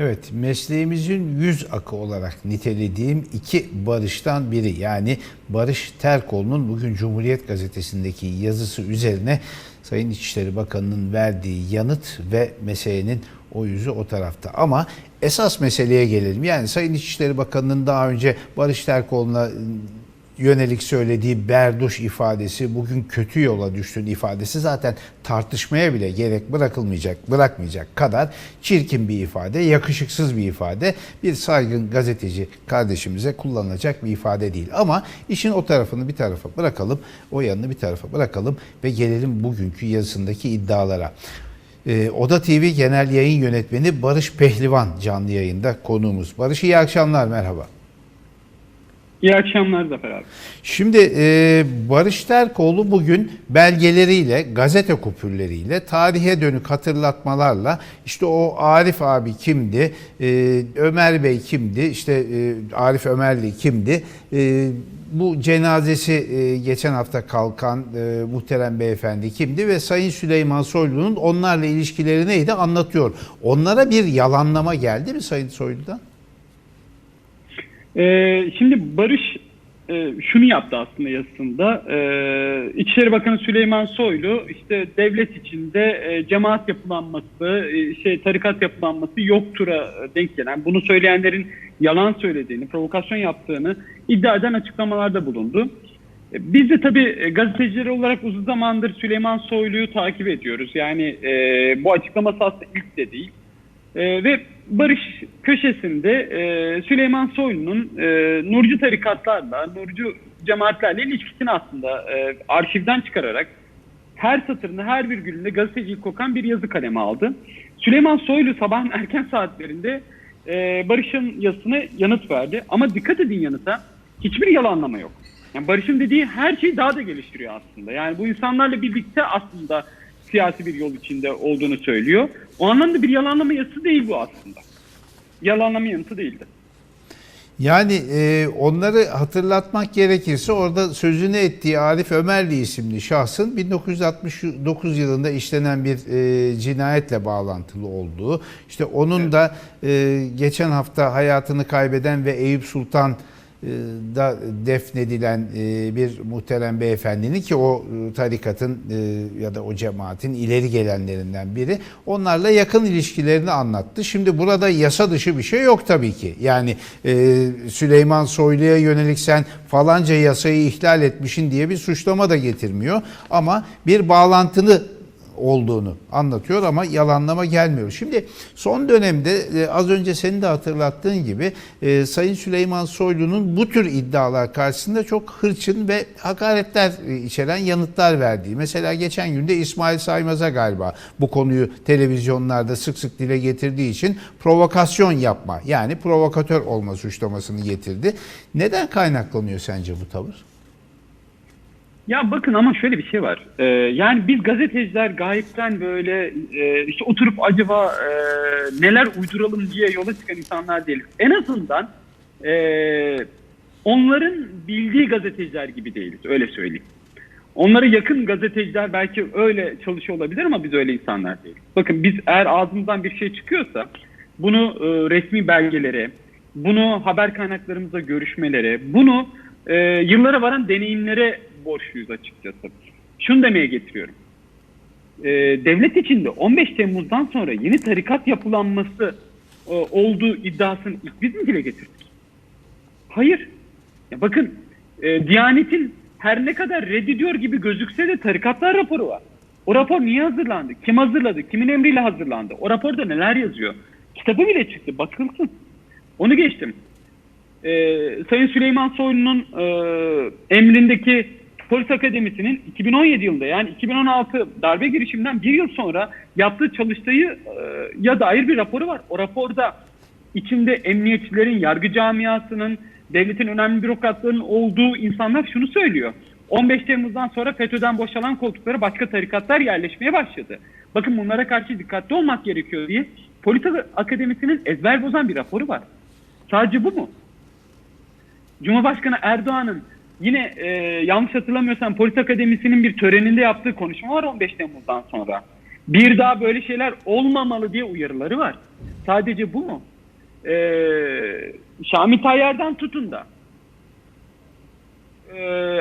Evet, mesleğimizin yüz akı olarak nitelediğim iki Barış'tan biri. Yani Barış Terkoğlu'nun bugün Cumhuriyet Gazetesi'ndeki yazısı üzerine Sayın İçişleri Bakanı'nın verdiği yanıt ve meselenin o yüzü o tarafta. Ama esas meseleye gelelim. Yani Sayın İçişleri Bakanı'nın daha önce Barış Terkoğlu'na yönelik söylediği berduş ifadesi, bugün kötü yola düştüğün ifadesi zaten tartışmaya bile gerek bırakılmayacak, bırakmayacak kadar çirkin bir ifade, yakışıksız bir ifade, bir saygın gazeteci kardeşimize kullanılacak bir ifade değil. Ama işin o tarafını bir tarafa bırakalım, o yanını bir tarafa bırakalım ve gelelim bugünkü yazısındaki iddialara. Ee, Oda TV Genel Yayın Yönetmeni Barış Pehlivan canlı yayında konuğumuz. Barış iyi akşamlar, merhaba. İyi akşamlar Zafer abi. Şimdi e, Barış Terkoğlu bugün belgeleriyle, gazete kupürleriyle, tarihe dönük hatırlatmalarla işte o Arif abi kimdi, e, Ömer Bey kimdi, işte e, Arif Ömerli kimdi, e, bu cenazesi e, geçen hafta kalkan e, muhterem beyefendi kimdi ve Sayın Süleyman Soylu'nun onlarla ilişkileri neydi anlatıyor. Onlara bir yalanlama geldi mi Sayın Soylu'dan? Ee, şimdi Barış e, şunu yaptı aslında yazısında. Ee, İçişleri Bakanı Süleyman Soylu işte devlet içinde e, cemaat yapılanması, e, şey tarikat yapılanması yoktura denk gelen, bunu söyleyenlerin yalan söylediğini, provokasyon yaptığını iddia eden açıklamalarda bulundu. Biz de tabii gazeteciler olarak uzun zamandır Süleyman Soylu'yu takip ediyoruz. Yani bu açıklaması aslında ilk de değil. Ve Barış köşesinde e, Süleyman Soylu'nun e, Nurcu tarikatlarla, Nurcu cemaatlerle ilişkisini aslında e, arşivden çıkararak her satırını, her virgülünde gazeteciyi kokan bir yazı kalemi aldı. Süleyman Soylu sabahın erken saatlerinde e, Barış'ın yazısına yanıt verdi. Ama dikkat edin yanıta, hiçbir yalanlama yok. Yani Barış'ın dediği her şeyi daha da geliştiriyor aslında. Yani bu insanlarla birlikte aslında siyasi bir yol içinde olduğunu söylüyor. O anlamda bir yalanlama yazısı değil bu aslında. Yalanlama yanıtı değildi. Yani e, onları hatırlatmak gerekirse orada sözünü ettiği Arif Ömerli isimli şahsın 1969 yılında işlenen bir e, cinayetle bağlantılı olduğu, işte onun da e, geçen hafta hayatını kaybeden ve Eyüp Sultan da defnedilen e, bir muhterem beyefendinin ki o e, tarikatın e, ya da o cemaatin ileri gelenlerinden biri onlarla yakın ilişkilerini anlattı. Şimdi burada yasa dışı bir şey yok tabii ki. Yani e, Süleyman Soylu'ya yönelik sen falanca yasayı ihlal etmişin diye bir suçlama da getirmiyor. Ama bir bağlantını olduğunu anlatıyor ama yalanlama gelmiyor. Şimdi son dönemde e, az önce senin de hatırlattığın gibi e, Sayın Süleyman Soylu'nun bu tür iddialar karşısında çok hırçın ve hakaretler e, içeren yanıtlar verdiği. Mesela geçen günde İsmail Saymaz'a galiba bu konuyu televizyonlarda sık sık dile getirdiği için provokasyon yapma yani provokatör olma suçlamasını getirdi. Neden kaynaklanıyor sence bu tavır? Ya bakın ama şöyle bir şey var. Ee, yani biz gazeteciler gayipten böyle e, işte oturup acaba e, neler uyduralım diye yola çıkan insanlar değiliz. En azından e, onların bildiği gazeteciler gibi değiliz. Öyle söyleyeyim. Onlara yakın gazeteciler belki öyle çalışıyor olabilir ama biz öyle insanlar değiliz. Bakın biz eğer ağzımızdan bir şey çıkıyorsa bunu e, resmi belgelere, bunu haber kaynaklarımızla görüşmelere, bunu e, yıllara varan deneyimlere borçluyuz açıkçası. Şunu demeye getiriyorum. E, devlet içinde 15 Temmuz'dan sonra yeni tarikat yapılanması e, olduğu iddiasını ilk biz mi dile getirdik? Hayır. Ya bakın e, Diyanet'in her ne kadar reddediyor gibi gözükse de tarikatlar raporu var. O rapor niye hazırlandı? Kim hazırladı? Kimin emriyle hazırlandı? O raporda neler yazıyor? Kitabı bile çıktı. Bakılsın. Onu geçtim. Ee, Sayın Süleyman Soylu'nun e, emrindeki Polis Akademisi'nin 2017 yılında yani 2016 darbe girişiminden bir yıl sonra yaptığı çalıştığı e, ya dair bir raporu var. O raporda içinde emniyetçilerin, yargı camiasının, devletin önemli bürokratlarının olduğu insanlar şunu söylüyor. 15 Temmuz'dan sonra FETÖ'den boşalan koltuklara başka tarikatlar yerleşmeye başladı. Bakın bunlara karşı dikkatli olmak gerekiyor diye Polis Akademisi'nin ezber bozan bir raporu var. Sadece bu mu? Cumhurbaşkanı Erdoğan'ın yine e, yanlış hatırlamıyorsam Polis Akademisi'nin bir töreninde yaptığı konuşma var 15 Temmuz'dan sonra. Bir daha böyle şeyler olmamalı diye uyarıları var. Sadece bu mu? Ee, Şami Tayyar'dan tutun da e,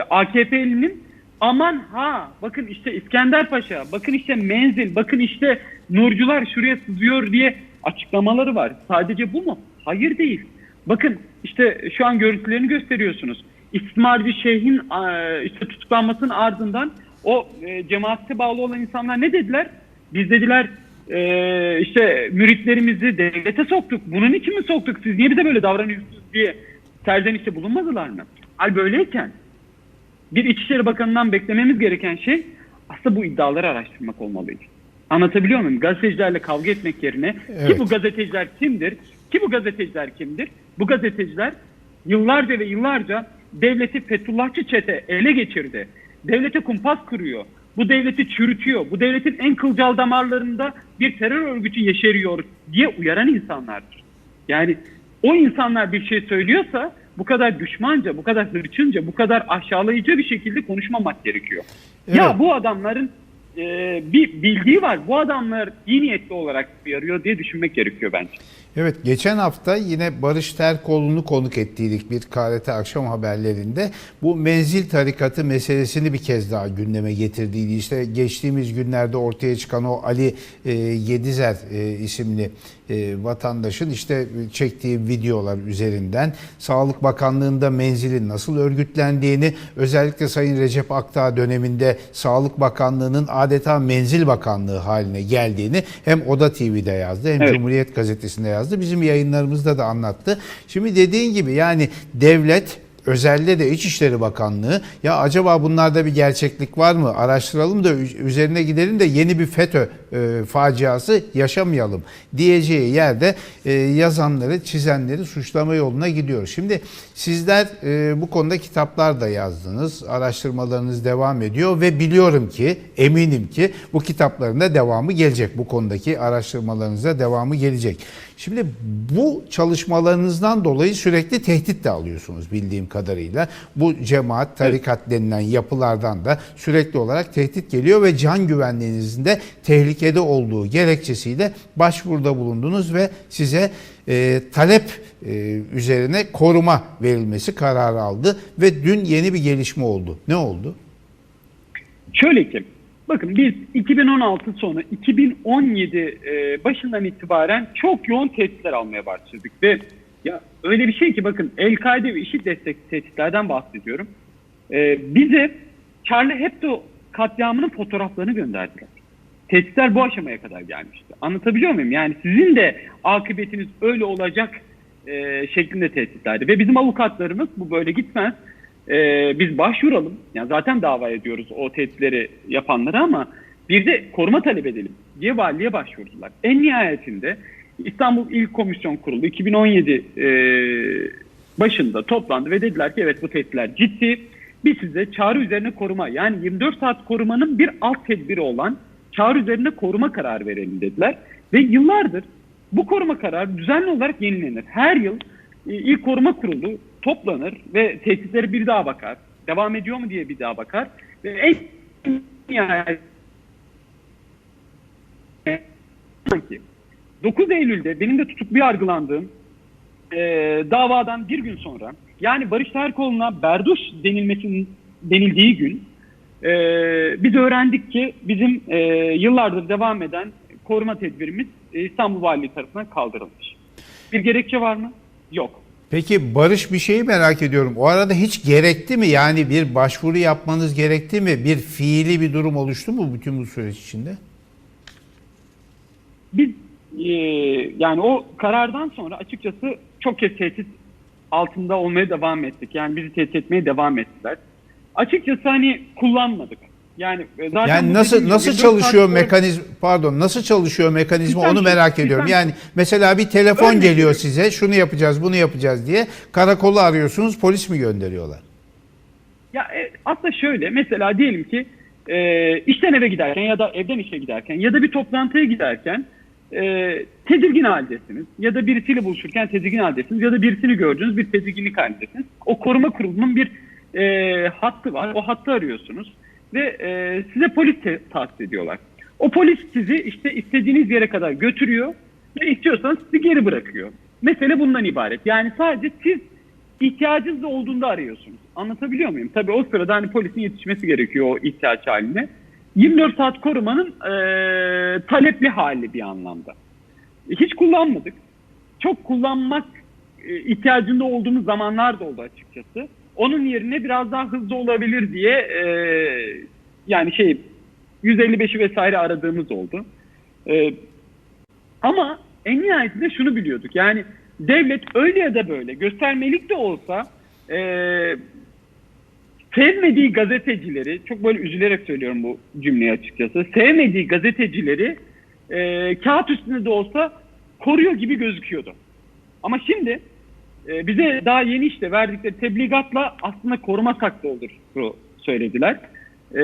AKP'linin aman ha bakın işte İskender Paşa, bakın işte Menzil, bakın işte Nurcular şuraya sızıyor diye açıklamaları var. Sadece bu mu? Hayır değil. Bakın işte şu an görüntülerini gösteriyorsunuz. İsmailci Şeyh'in işte tutuklanmasının ardından o e, cemaate bağlı olan insanlar ne dediler? Biz dediler e, işte müritlerimizi devlete soktuk. Bunun için mi soktuk? Siz niye bize böyle davranıyorsunuz diye serzenişte bulunmadılar mı? Hal böyleyken bir İçişleri Bakanı'ndan beklememiz gereken şey aslında bu iddiaları araştırmak olmalıydı. Anlatabiliyor muyum? Gazetecilerle kavga etmek yerine Evet. ki bu gazeteciler kimdir? Ki bu gazeteciler kimdir? Bu gazeteciler yıllarca ve yıllarca devleti Fethullahçı çete ele geçirdi. Devlete kumpas kuruyor. Bu devleti çürütüyor. Bu devletin en kılcal damarlarında bir terör örgütü yeşeriyor diye uyaran insanlardır. Yani o insanlar bir şey söylüyorsa bu kadar düşmanca, bu kadar hırçınca, bu kadar aşağılayıcı bir şekilde konuşmamak gerekiyor. Evet. Ya bu adamların e, bir bildiği var. Bu adamlar iyi niyetli olarak yarıyor diye düşünmek gerekiyor bence. Evet geçen hafta yine Barış Terkoğlu'nu konuk ettiydik bir KRT akşam haberlerinde. Bu menzil tarikatı meselesini bir kez daha gündeme getirdiydi. İşte geçtiğimiz günlerde ortaya çıkan o Ali e, Yedizer e, isimli e, vatandaşın işte çektiği videolar üzerinden Sağlık Bakanlığı'nda menzilin nasıl örgütlendiğini özellikle Sayın Recep Akdağ döneminde Sağlık Bakanlığı'nın adeta menzil bakanlığı haline geldiğini hem Oda TV'de yazdı hem Evet. Cumhuriyet Gazetesi'nde yazdı. Bizim yayınlarımızda da anlattı. Şimdi dediğin gibi yani devlet Özelde de İçişleri Bakanlığı ya acaba bunlarda bir gerçeklik var mı? Araştıralım da üzerine gidelim de yeni bir FETÖ e, faciası yaşamayalım diyeceği yerde e, yazanları, çizenleri suçlama yoluna gidiyor. Şimdi sizler e, bu konuda kitaplar da yazdınız. Araştırmalarınız devam ediyor ve biliyorum ki, eminim ki bu kitapların da devamı gelecek. Bu konudaki araştırmalarınıza devamı gelecek. Şimdi bu çalışmalarınızdan dolayı sürekli tehdit de alıyorsunuz bildiğim kadarıyla. Bu cemaat, tarikat denilen yapılardan da sürekli olarak tehdit geliyor ve can güvenliğinizin de tehlikede olduğu gerekçesiyle başvuruda bulundunuz ve size e, talep e, üzerine koruma verilmesi kararı aldı ve dün yeni bir gelişme oldu. Ne oldu? Şöyle ki, bakın biz 2016 sonu 2017 e, başından itibaren çok yoğun tehditler almaya başladık ve ya öyle bir şey ki bakın El-Kaide ve IŞİD destek tehditlerden bahsediyorum. E, bize Charlie Hebdo katliamının fotoğraflarını gönderdiler. Tehditler bu aşamaya kadar gelmişti. Anlatabiliyor muyum? Yani sizin de akıbetiniz öyle olacak e, şeklinde tehditlerdi. Ve bizim avukatlarımız bu böyle gitmez. E, biz başvuralım. Yani zaten dava ediyoruz o tehditleri yapanlara ama bir de koruma talep edelim diye valiliğe başvurdular. En nihayetinde İstanbul İl Komisyon Kurulu 2017 e, başında toplandı ve dediler ki evet bu tehditler ciddi. Biz size çağrı üzerine koruma yani 24 saat korumanın bir alt tedbiri olan çağrı üzerine koruma kararı verelim dediler. Ve yıllardır bu koruma kararı düzenli olarak yenilenir. Her yıl e, İl Koruma Kurulu toplanır ve tehditlere bir daha bakar. Devam ediyor mu diye bir daha bakar. Ve en nihayet sanki 9 Eylül'de benim de tutuklu yargılandığım e, davadan bir gün sonra yani Barış Terkoğlu'na berduş denilmesinin denildiği gün e, biz öğrendik ki bizim e, yıllardır devam eden koruma tedbirimiz e, İstanbul Valiliği tarafından kaldırılmış. Bir gerekçe var mı? Yok. Peki Barış bir şeyi merak ediyorum. O arada hiç gerekti mi? Yani bir başvuru yapmanız gerekti mi? Bir fiili bir durum oluştu mu bütün bu süreç içinde? Biz e, yani o karardan sonra açıkçası çok kez tehdit altında olmaya devam ettik. Yani bizi tehdit etmeye devam ettiler. Açıkçası hani kullanmadık. Yani e, zaten Yani nasıl nasıl gibi 24 çalışıyor mekanizma pardon nasıl çalışıyor mekanizma Bir onu merak bir ediyorum. tane- Yani mesela bir telefon Örnek geliyor size şunu yapacağız bunu yapacağız diye karakolu arıyorsunuz polis mi gönderiyorlar? Ya e, aslında şöyle mesela diyelim ki e, işten eve giderken ya da evden işe giderken ya da bir toplantıya giderken e, tedirgin haldesiniz ya da birisiyle buluşurken tedirgin haldesiniz ya da birisini gördünüz bir tedirginlik halindesiniz. O koruma kurulunun bir e, hattı var. O hattı arıyorsunuz ve e, size polis tahsis ediyorlar. O polis sizi işte istediğiniz yere kadar götürüyor ve istiyorsanız sizi geri bırakıyor. Mesele bundan ibaret. Yani sadece siz ihtiyacınız olduğunda arıyorsunuz. Anlatabiliyor muyum? Tabii o sırada hani polisin yetişmesi gerekiyor o ihtiyaç haline. 24 saat korumanın eee, talepli hali bir anlamda. Hiç kullanmadık. Çok kullanmak e, ihtiyacında olduğumuz zamanlar da oldu açıkçası. Onun yerine biraz daha hızlı olabilir diye e, yani şey 155'i vesaire aradığımız oldu. E, ama en nihayetinde şunu biliyorduk. Yani devlet öyle ya da böyle göstermelik de olsa e, sevmediği gazetecileri, çok böyle üzülerek söylüyorum bu cümleyi açıkçası, sevmediği gazetecileri e, kağıt üstünde de olsa koruyor gibi gözüküyordu. Ama şimdi e, bize daha yeni işte verdikleri tebligatla aslında koruma saklı olur söylediler. E,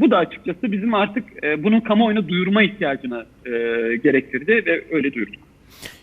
bu da açıkçası bizim artık e, bunun kamuoyuna duyurma ihtiyacını e, gerektirdi ve öyle duyurduk.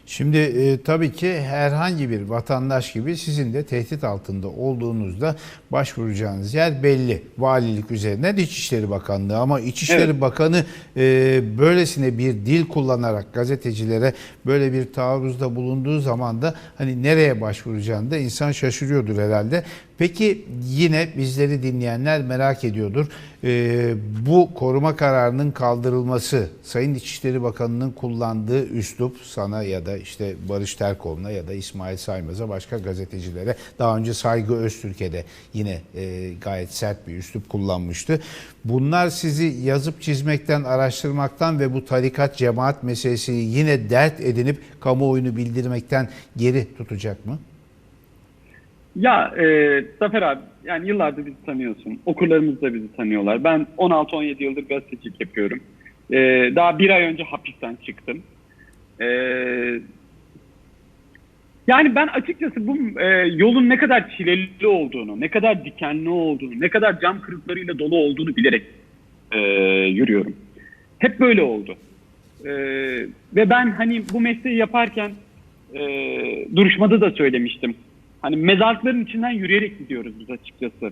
Şimdi e, tabii ki herhangi bir vatandaş gibi sizin de tehdit altında olduğunuzda başvuracağınız yer belli. Valilik üzerinden İçişleri Bakanlığı ama İçişleri Evet. Bakanı e, böylesine bir dil kullanarak gazetecilere böyle bir taarruzda bulunduğu zaman da hani nereye başvuracağını da insan şaşırıyordur herhalde. Peki yine bizleri dinleyenler merak ediyordur. E, bu koruma kararının kaldırılması Sayın İçişleri Bakanı'nın kullandığı üslup sana ya da işte Barış Terkoğlu'na ya da İsmail Saymaz'a başka gazetecilere daha önce Saygı Öztürk'e de yine e, gayet sert bir üslup kullanmıştı. Bunlar sizi yazıp çizmekten, araştırmaktan ve bu tarikat cemaat meselesini yine dert edinip kamuoyunu bildirmekten geri tutacak mı? Ya e, Zafer abi yani yıllardır bizi tanıyorsun. Okurlarımız da bizi tanıyorlar. Ben 16-17 yıldır gazetecilik yapıyorum. E, daha bir ay önce hapisten çıktım. E, yani ben açıkçası bu e, yolun ne kadar çileli olduğunu, ne kadar dikenli olduğunu, ne kadar cam kırıklarıyla dolu olduğunu bilerek e, yürüyorum. Hep böyle oldu. E, ve ben hani bu mesleği yaparken e, duruşmada da söylemiştim. Hani mezarlıkların içinden yürüyerek gidiyoruz biz açıkçası.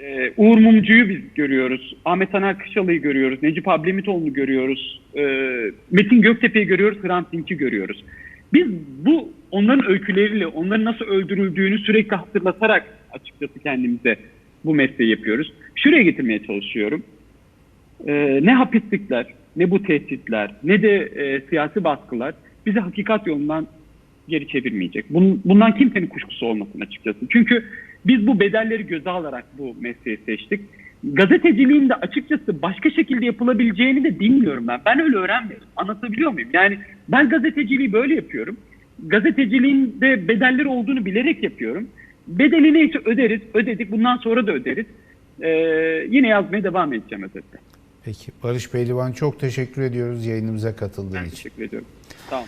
Ee, Uğur Mumcu'yu biz görüyoruz. Ahmet Taner Kışalı'yı görüyoruz. Necip Ablemitoğlu'nu görüyoruz. Ee, Metin Göktepe'yi görüyoruz. Hrant Dink'i görüyoruz. Biz bu onların öyküleriyle, onların nasıl öldürüldüğünü sürekli hatırlatarak açıkçası kendimize bu mesleği yapıyoruz. Şuraya getirmeye çalışıyorum. Ee, ne hapislikler, ne bu tehditler, ne de e, siyasi baskılar bizi hakikat yolundan geri çevirmeyecek. Bunun, bundan kimsenin kuşkusu olmasın açıkçası. Çünkü biz bu bedelleri göze alarak bu mesleği seçtik. Gazeteciliğin de açıkçası başka şekilde yapılabileceğini de bilmiyorum ben. Ben öyle öğrenmedim. Anlatabiliyor muyum? Yani ben gazeteciliği böyle yapıyorum. Gazeteciliğin de bedelleri olduğunu bilerek yapıyorum. Bedeli neyse öderiz. Ödedik. Bundan sonra da öderiz. Ee, yine yazmaya devam edeceğim özetle. Peki Barış Pehlivan çok teşekkür ediyoruz yayınımıza katıldığın Ben için. teşekkür ediyorum. Olun.